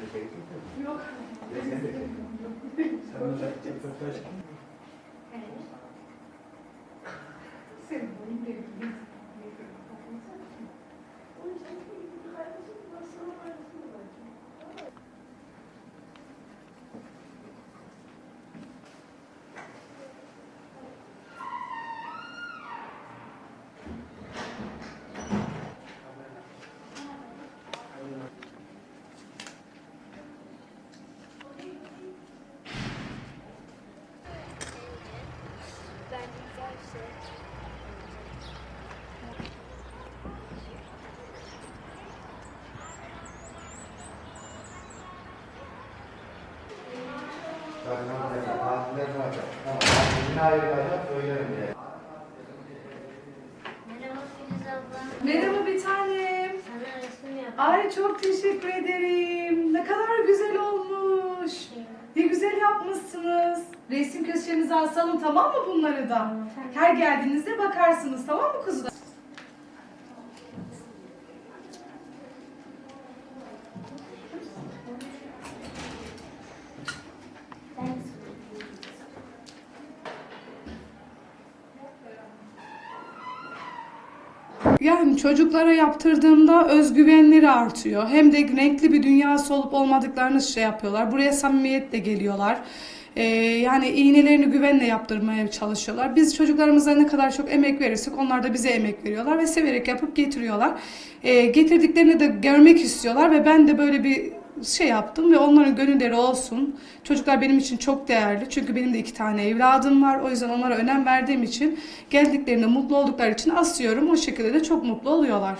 de çektik Merhaba bir tanem. Ay çok teşekkür ederim. Ne kadar güzel olmuş. Ne güzel yapmışsınız. Resim köşenize asalım tamam mı bunları da? Her geldiğinizde bakarsınız tamam mı kuzular? Yani çocuklara yaptırdığımda özgüvenleri artıyor. Hem de renkli bir dünyası olup olmadıklarını şey yapıyorlar. Buraya samimiyetle geliyorlar. Ee, yani iğnelerini güvenle yaptırmaya çalışıyorlar. Biz çocuklarımıza ne kadar çok emek verirsek onlar da bize emek veriyorlar ve severek yapıp getiriyorlar. Ee, getirdiklerini de görmek istiyorlar ve ben de böyle bir şey yaptım ve onların gönülleri olsun. Çocuklar benim için çok değerli. Çünkü benim de iki tane evladım var. O yüzden onlara önem verdiğim için geldiklerinde mutlu oldukları için asıyorum. O şekilde de çok mutlu oluyorlar.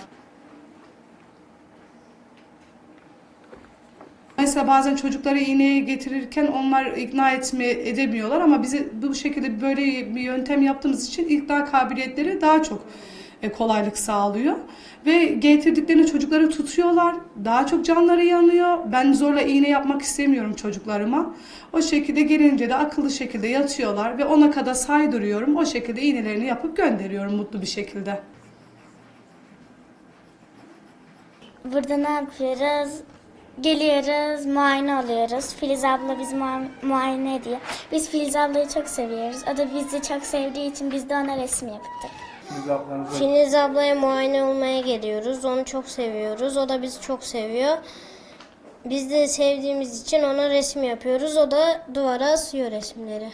Mesela bazen çocukları iğneye getirirken onlar ikna etme edemiyorlar ama bize bu şekilde böyle bir yöntem yaptığımız için ikna kabiliyetleri daha çok kolaylık sağlıyor. Ve getirdiklerini çocukları tutuyorlar. Daha çok canları yanıyor. Ben zorla iğne yapmak istemiyorum çocuklarıma. O şekilde gelince de akıllı şekilde yatıyorlar ve ona kadar saydırıyorum. O şekilde iğnelerini yapıp gönderiyorum mutlu bir şekilde. Burada ne yapıyoruz? Geliyoruz, muayene alıyoruz. Filiz abla bizi mua- muayene ediyor. Biz Filiz ablayı çok seviyoruz. O da bizi çok sevdiği için biz de ona resim yaptık. Siz ablanıza Filiz ablaya muayene olmaya geliyoruz. Onu çok seviyoruz. O da bizi çok seviyor. Biz de sevdiğimiz için ona resim yapıyoruz. O da duvara asıyor resimleri.